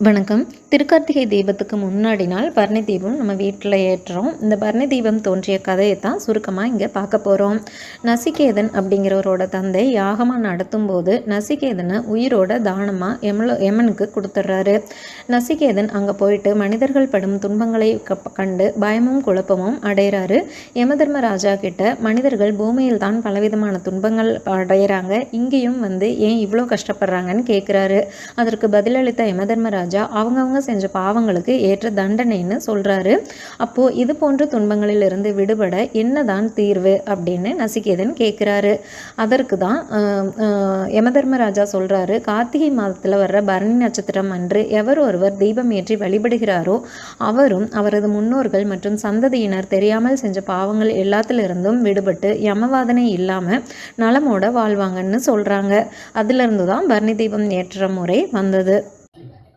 வணக்கம். திருக்கார்த்திகை தீபத்துக்கு முன்னாடி நாள் பரணி தீபம் நம்ம வீட்டில் ஏற்றுறோம். இந்த பரணி தீபம் தோன்றிய கதையை தான் சுருக்கமாக இங்கே பார்க்க போகிறோம் நசிகேதன் அப்படிங்கிறவரோட தந்தை யாகமாக நடத்தும் போது நசிகேதனை உயிரோட தானமாக எமலோ எமனுக்கு கொடுத்துட்றாரு. நசிகேதன் அங்கே போயிட்டு மனிதர்கள் படும் துன்பங்களை க- கண்டு பயமும் குழப்பமும் அடைகிறாரு யமதர்மராஜா கிட்ட மனிதர்கள் பூமியில் தான் பலவிதமான துன்பங்கள் அடைகிறாங்க இங்கேயும் வந்து ஏன் இவ்வளோ கஷ்டப்படுறாங்கன்னு கேட்குறாரு அதற்கு பதிலளித்த யமதர்மராஜா அவங்கவுங்க செஞ்ச பாவங்களுக்கு ஏற்ற தண்டனைன்னு சொல்கிறாரு அப்போது இது போன்ற துன்பங்களிலிருந்து விடுபட என்னதான் தீர்வு அப்படின்னு நசிகேதன் கேட்குறாரு அதற்கு தான் யமதர்மராஜா சொல்கிறாரு கார்த்திகை மாதத்தில் வர்ற பரணி நட்சத்திரம் அன்று எவர் ஒருவர் தீபம் ஏற்றி வழிபடுகிறாரோ அவரும் அவரது முன்னோர்கள் மற்றும் சந்ததியினர் தெரியாமல் செஞ்ச பாவங்கள் எல்லாத்திலிருந்தும் விடுபட்டு யமவாதனை இல்லாமல் நலமோட வாழ்வாங்கன்னு சொல்கிறாங்க அதிலிருந்து தான் பரணி தீபம் ஏற்ற முறை வந்தது.